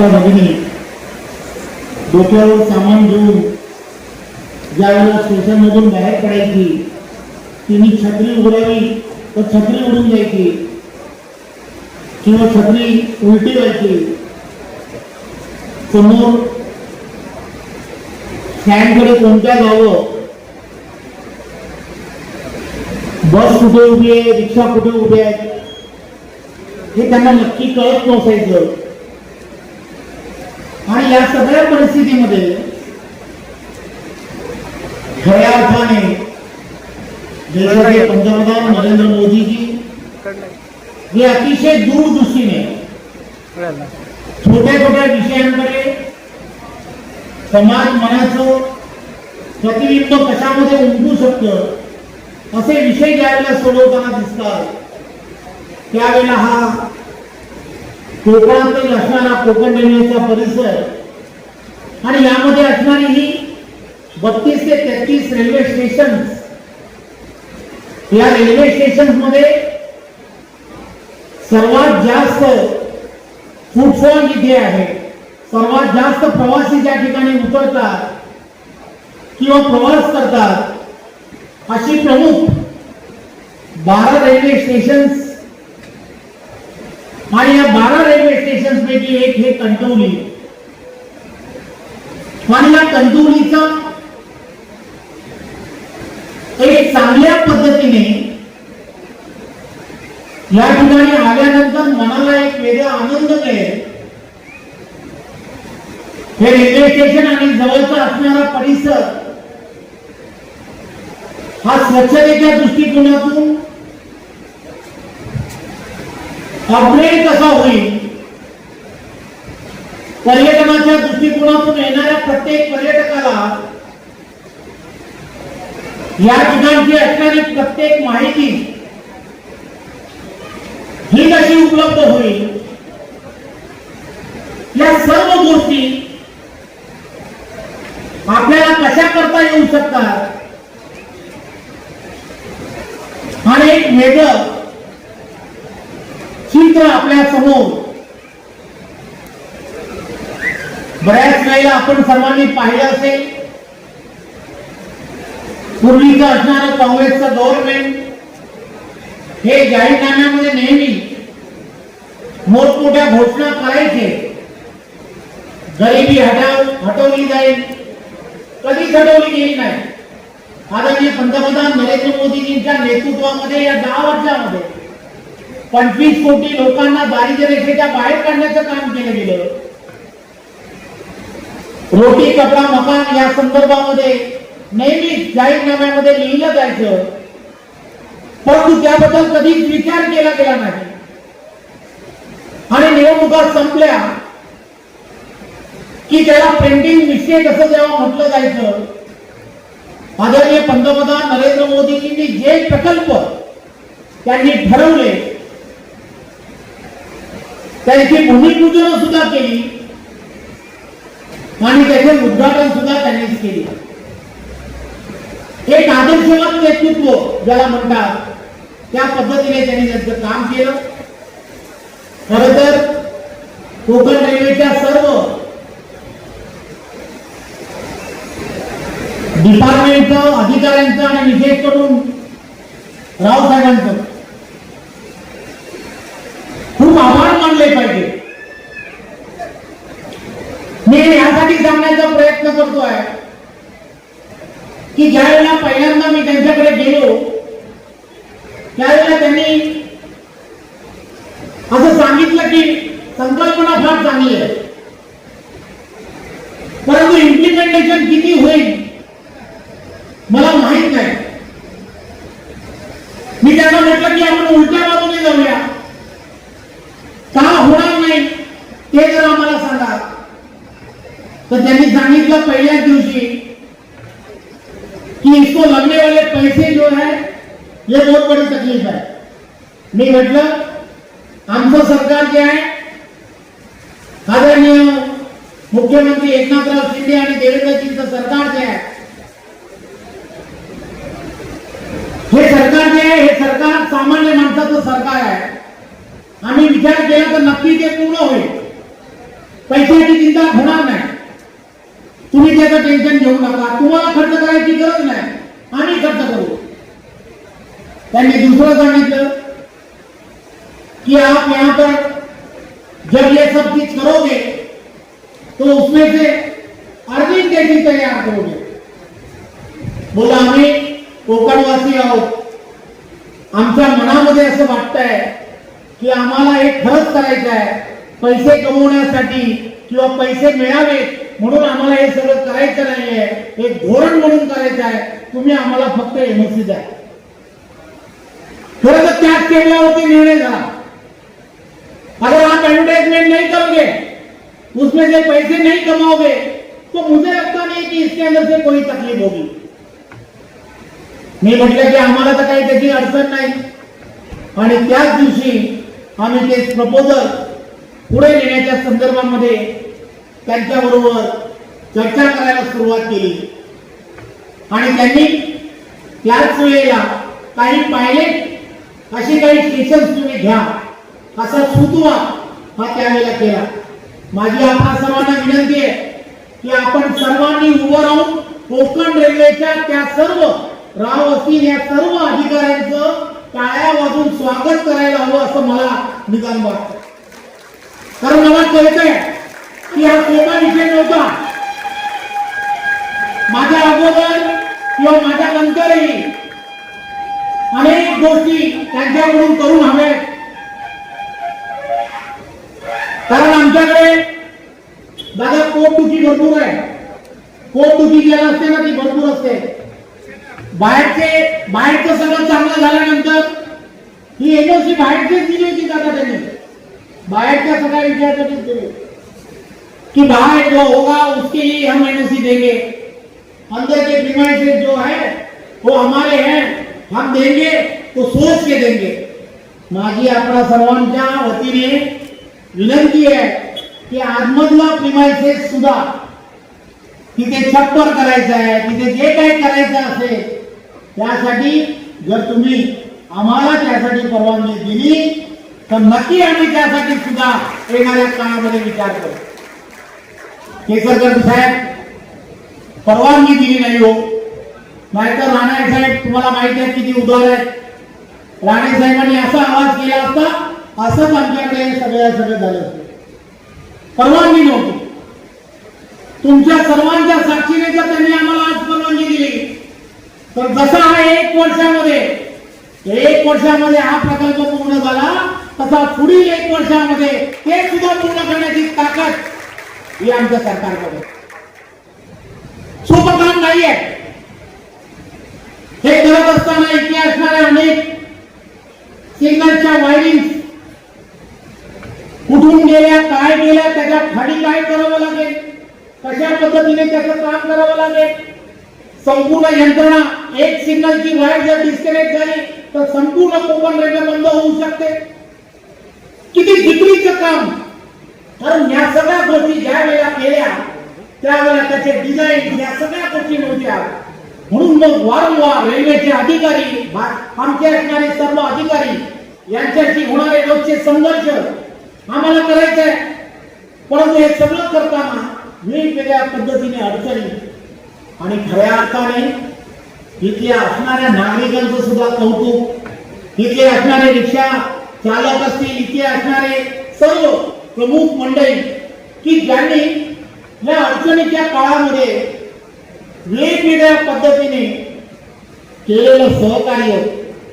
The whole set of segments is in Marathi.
लाडक्या भगिनी डोक्यावर सामान घेऊन ज्या वेळेला स्टेशनमधून बाहेर पडायची, तिने छत्री उघडावी तर छत्री उडून जायची किंवा छत्री उलटी व्हायची. समोर स्टँडकडे कोणत्या जावं बस कुठे उभी आहे? रिक्षा कुठे उभी आहे? हे त्यांना नक्की कळत नसायचं. आणि या सगळ्या परिस्थितीमध्ये खऱ्या अर्थाने देशाचे पंतप्रधान नरेंद्र मोदीजी हे अतिशय दूरदृष्टीने छोट्या छोट्या विषयांकडे समाज मनाचं प्रतिबिंब कशामध्ये उमटू शकतं असे विषय ज्यावेळेला सोडवताना दिसतात त्यावेळेला हा कोकणातील असणारा कोकण रेल्वेचा परिसर आणि यामध्ये असणारी ही बत्तीस ते तेहतीस रेल्वे स्टेशन या रेल्वे स्टेशनमध्ये सर्वात जास्त फुटफॉल इथे आहे. सर्वात जास्त प्रवासी ज्या ठिकाणी उतरतात किंवा प्रवास करतात अशी प्रमुख बारा रेल्वे स्टेशन आणि या बारा रेल्वे स्टेशन पैकी एक हे कणकवली आणि या कणकवलीचा एक चांगल्या पद्धतीने या ठिकाणी आल्यानंतर मनाला एक वेगळा आनंद मिळेल. हे रेल्वे स्टेशन आणि जवळचा असणारा परिसर हा स्वच्छतेच्या दृष्टिकोनातून अपग्रेड कसा होईल? पर्यटनाच्या दृष्टिकोनातून येणाऱ्या प्रत्येक पर्यटकाला या ठिकाणची असणारी प्रत्येक माहिती ही कशी उपलब्ध होईल? या सर्व गोष्टी आपल्याला कशा करता येऊ शकतात? आणि एक वेगळं चित्र आपल्या समोर बऱ्याच वेळेला आपण सर्वांनी पाहिलं असेल, पूर्वीचं असणारं काँग्रेसचं गव्हर्नमेंट हे जाहीरनाम्यामध्ये नेहमी मोठमोठ्या घोषणा करायचे. गरिबी हटाव, हटवली जाईल. कधीच हटवली गेली नाही. आदरणीय पंतप्रधान नरेंद्र मोदीजींच्या नेतृत्वामध्ये या दहा वर्षामध्ये पंचवीस कोटी लोकांना दारिद्र्य रेषेच्या बाहेर काढण्याचं काम केलं गेलं. रोटी कपडा मकान या संदर्भामध्ये नेहमी जाहीरनाम्यामध्ये लिहिलं जायचं. परंतु त्याबद्दल कधीच विचार केला गेला नाही. आणि निवडणुका संपल्या की त्याला प्रिंटिंग मिस्टेक असं जेव्हा म्हटलं जायचं. आदरणीय पंतप्रधान नरेंद्र मोदीजींनी जे प्रकल्प त्यांनी ठरवले त्यांची भूमिपूजन सुद्धा केली. आणि त्याचे उद्घाटन सुद्धा त्यांनीच केले. एक आदर्शवाद नेतृत्व ज्याला म्हणतात त्या पद्धतीने त्यांनी त्यांचं काम केलं. खर तर कोकण रेल्वेच्या सर्व डिपार्टमेंटचं अधिकाऱ्यांचं आणि विशेष करून रावसाहेबांचं सांगण्याचा प्रयत्न करतोय. की ज्या वेळेला पहिल्यांदा मी त्यांच्याकडे गेलो त्यावेळेला त्यांनी असं सांगितलं की संकल्पना फार चांगली आहे. परंतु इम्प्लिमेंटेशन किती होईल मला माहीत नाही. मी त्यांना म्हटलं की आपण उलट्या बाजूने जाऊया. त्यांनी सांगितलं पहिल्याच दिवशी कि इसको लगने वाले पैसे जो है, ये बहुत बड़ी तकलीफ़ है। मी म्हटलं आमचं सरकार जे आहे आदरणीय मुख्यमंत्री एकनाथराव शिंदे आणि देवेंद्रजींचं सरकार जे आहे हे सरकार जे आहे हे सरकार सामान्य माणसाचं सरकार आहे आम्ही विचार केला तर नक्की ते पूर्ण होईल पैशाची चिंता होणार नाही। तुम्ही त्याचं टेन्शन घेऊ नका. तुम्हाला खर्च करायची गरज नाही. आम्ही खर्च करू. त्यांनी दुसरं सांगितलं कि आप यहां पर जब ये सब चीज करोगे तो उसमें से अर्निंग कैसी तैयार करोगे? बोला आम्ही कोकणवासी आहोत. आमच्या मनामध्ये असं वाटतंय की आम्हाला हे खरंच करायचं आहे. पैसे कमवण्यासाठी किंवा पैसे मिळावे म्हणून आम्हाला हे सगळं करायचं नाहीये. हे धोरण म्हणून करायचं आहे. तुम्ही आम्हाला फक्त एमएससी द्या. खरं तर त्याच टेबलावरती निर्णय झाला. अगर आप एडवर्टाइजमेंट नहीं करोगे उसमें से पैसे नहीं कमाओगे तो मुझे लगता नहीं कि इसके अंदर से कोई तकलीफ होगी. मी म्हटलं की आम्हाला तर काही त्याची अडचण नाही. आणि त्याच दिवशी आम्ही ते प्रपोजल पुढे नेण्याच्या संदर्भामध्ये त्यांच्याबरोबर चर्चा करायला सुरुवात केली. आणि त्यांनी त्याच वेळेला काही पायलट अशी काही स्टेशन तुम्ही घ्या असा सुतवा हा त्यावेळेला केला. माझी आपल्या सर्वांना विनंती आहे की आपण सर्वांनी उभं राहून कोकण रेल्वेच्या त्या सर्व राव असतील या सर्व अधिकाऱ्यांचं टाळ्या वाजून स्वागत करायला हवं असं मला निदान वाटतं. कारण मला कळतंय की हा कोमा विषय नव्हता माझ्या अगोदर किंवा माझ्या नंतरही अनेक गोष्टी त्यांच्याकडून करून हव्यात. कारण आमच्याकडे दादा पोटदुखी भरपूर आहे. पोटदुखी ज्याला असते ना ती भरपूर असते. बाहेरचे बाहेरचं सगळं चांगलं झाल्यानंतर ही एजन्सी बाहेरचीच दिली होती दादा त्यांनी. बाहेरच्या सगळ्या विषयासाठीच दिली. कि बाहर जो होगा उसके लिए हम एनओसी देंगे। अंदर के प्रीमाइसेस जो है, वो हमारे हैं, हम देंगे तो सोच के देंगे। माझी आपणा सर्वांच्या वतीने विनंती आहे की आतमधला प्रिमायसेस सुद्धा तिथे छप्पर करायचं आहे तिथे जे काही करायचं असेल त्यासाठी जर तुम्ही आम्हाला त्यासाठी परवानगी दिली, तर नक्की आम्ही त्यासाठी सुद्धा येणाऱ्या काळामध्ये विचार करू. केसरकर साहेब परवानगी दिली नाही हो. नाहीतर राणे साहेब तुम्हाला माहिती आहे किती उदार आहेत. राणे साहेबांनी असा आवाज केला असता असंच आमच्याकडे सगळ्या सगळं झालं असतं परवानगी नव्हती. तुमच्या सर्वांच्या साक्षीने जर त्यांनी आम्हाला आज परवानगी दिली तर जसा हा एक वर्षामध्ये एक वर्षामध्ये हा प्रकल्प पूर्ण झाला तसा पुढील एक वर्षामध्ये ते सुद्धा पूर्ण करण्याची ताकद ही आमच्या सरकारकडे सोपं काम नाहीये हे करत असताना इथे असणाऱ्या अनेक सिग्नलच्या वायरिंग कुठून गेल्या काय गेल्या त्याच्या खाडी काय करावं लागेल? कशा पद्धतीने त्याचं काम करावं लागेल? संपूर्ण यंत्रणा एक सिग्नलची वायर जर डिस्कनेक्ट झाली तर संपूर्ण कोकण रेल्वे बंद होऊ शकते. किती विक्रीचं काम कारण या सगळ्या गोष्टी ज्या वेळेला केल्या त्यावेळेला त्याचे डिझाईन या सगळ्या गोष्टी नव्हत्या. म्हणून मग वारंवार रेल्वेचे अधिकारी आमचे असणारे सर्व अधिकारी यांच्याशी होणारे रोजचे संघर्ष आम्हाला करायचे आहे परंतु हे सगळं करताना वेगवेगळ्या पद्धतीने अडचणी आणि खऱ्या अर्थाने इथल्या असणाऱ्या नागरिकांचं सुद्धा कौतुक इथले असणारे रिक्षा चालक असतील इथे असणारे सर्व प्रमुख मंडळी की ज्यांनी या अडचणीच्या काळामध्ये वेगवेगळ्या पद्धतीने केलेलं सहकार्य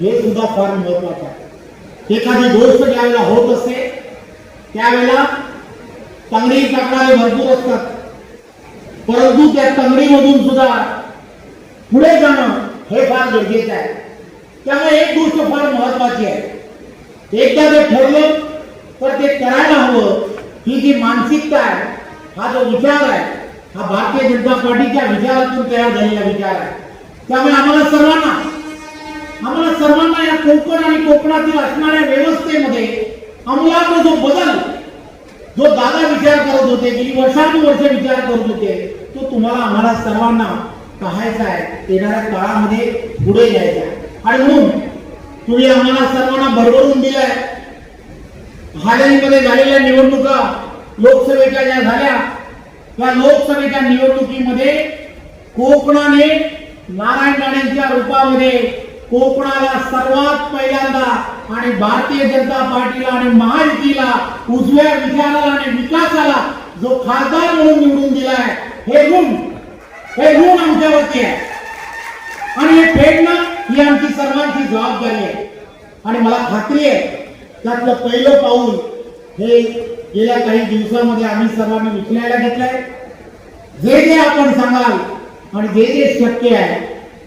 हे सुद्धा फार महत्वाचं आहे. एखादी गोष्ट ज्यावेळेला होत असते त्यावेळेला तंगडी टाकणारे भरपूर असतात. परंतु त्या तंगडीमधून सुद्धा पुढे जाणं हे फार गरजेचं आहे. त्यामुळे एक गोष्ट फार महत्वाची आहे. एकदा जर ठरलं तर ते करायला हवं. ही जी मानसिकता आहे हा जो विचार आहे हा भारतीय जनता पार्टीच्या विचारातून तयार झालेला विचार आहे. त्यामुळे आम्हाला सर्वांना आम्हाला सर्वांना या कोकण आणि कोकणातील असणाऱ्या व्यवस्थेमध्ये अमूलाग्र जो बदल जो दादा विचार करत होते गेली वर्षानुवर्ष विचार करत होते तो तुम्हाला आम्हाला सर्वांना पाहायचा आहे. येणाऱ्या काळामध्ये पुढे यायचा आहे. आणि म्हणून तुम्ही आम्हाला सर्वांना भरभरून दिलाय हालहीमध्ये झालेल्या निवडणुका लोकसभेच्या ज्या झाल्या त्या लोकसभेच्या निवडणुकीमध्ये कोकणाने नारायण राणेंच्या रूपामध्ये कोकणाला सर्वात पहिल्यांदा आणि भारतीय जनता पार्टीला आणि महायुतीला उजव्या विचाराला आणि विकासाला जो खासदार म्हणून निवडून दिलाय हे गुण हे गुण आमच्यावरती आहे. आणि हे फेडणं ही आमची सर्वांची जबाबदारी आहे. आणि मला खात्री आहे त्यातलं पहिलं पाऊल हे गेल्या काही दिवसामध्ये आम्ही सर्वांनी उचलायला घेतलंय. जे जे आपण सांगाल आणि जे जे शक्य आहे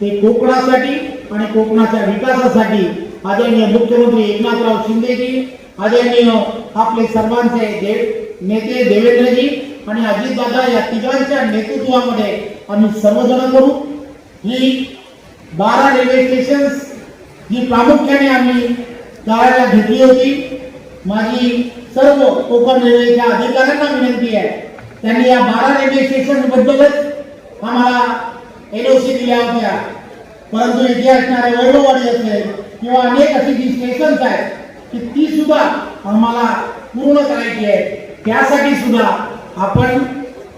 ते कोकणासाठी आणि कोकणाच्या विकासासाठी आदरणीय मुख्यमंत्री एकनाथराव शिंदेजी आदरणीय आपले सर्वांचे देव नेते देवेंद्रजी आणि अजितदादा या तिघांच्या नेतृत्वामध्ये आम्ही सर्वजण करू. ही बारा रेल्वे स्टेशन जी प्रामुख्याने आम्ही करायला घेतली होती. माझी सर्व कोकण रेल्वेच्या अधिकाऱ्यांना विनंती आहे. त्यांनी या बारा रेल्वे स्टेशन बद्दलच आम्हाला एलओसी दिल्या होत्या. परंतु इथे असणारे वैभववाडी असेल किंवा अनेक अशी जी स्टेशन्स आहेत की ती सुद्धा आम्हाला पूर्ण करायची आहे त्यासाठी सुद्धा आपण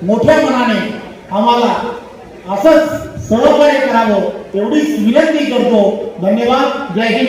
मोठ्या मनाने आम्हाला असंच सहकार्य करावं एवढीच विनंती करतो. धन्यवाद. जय हिंद.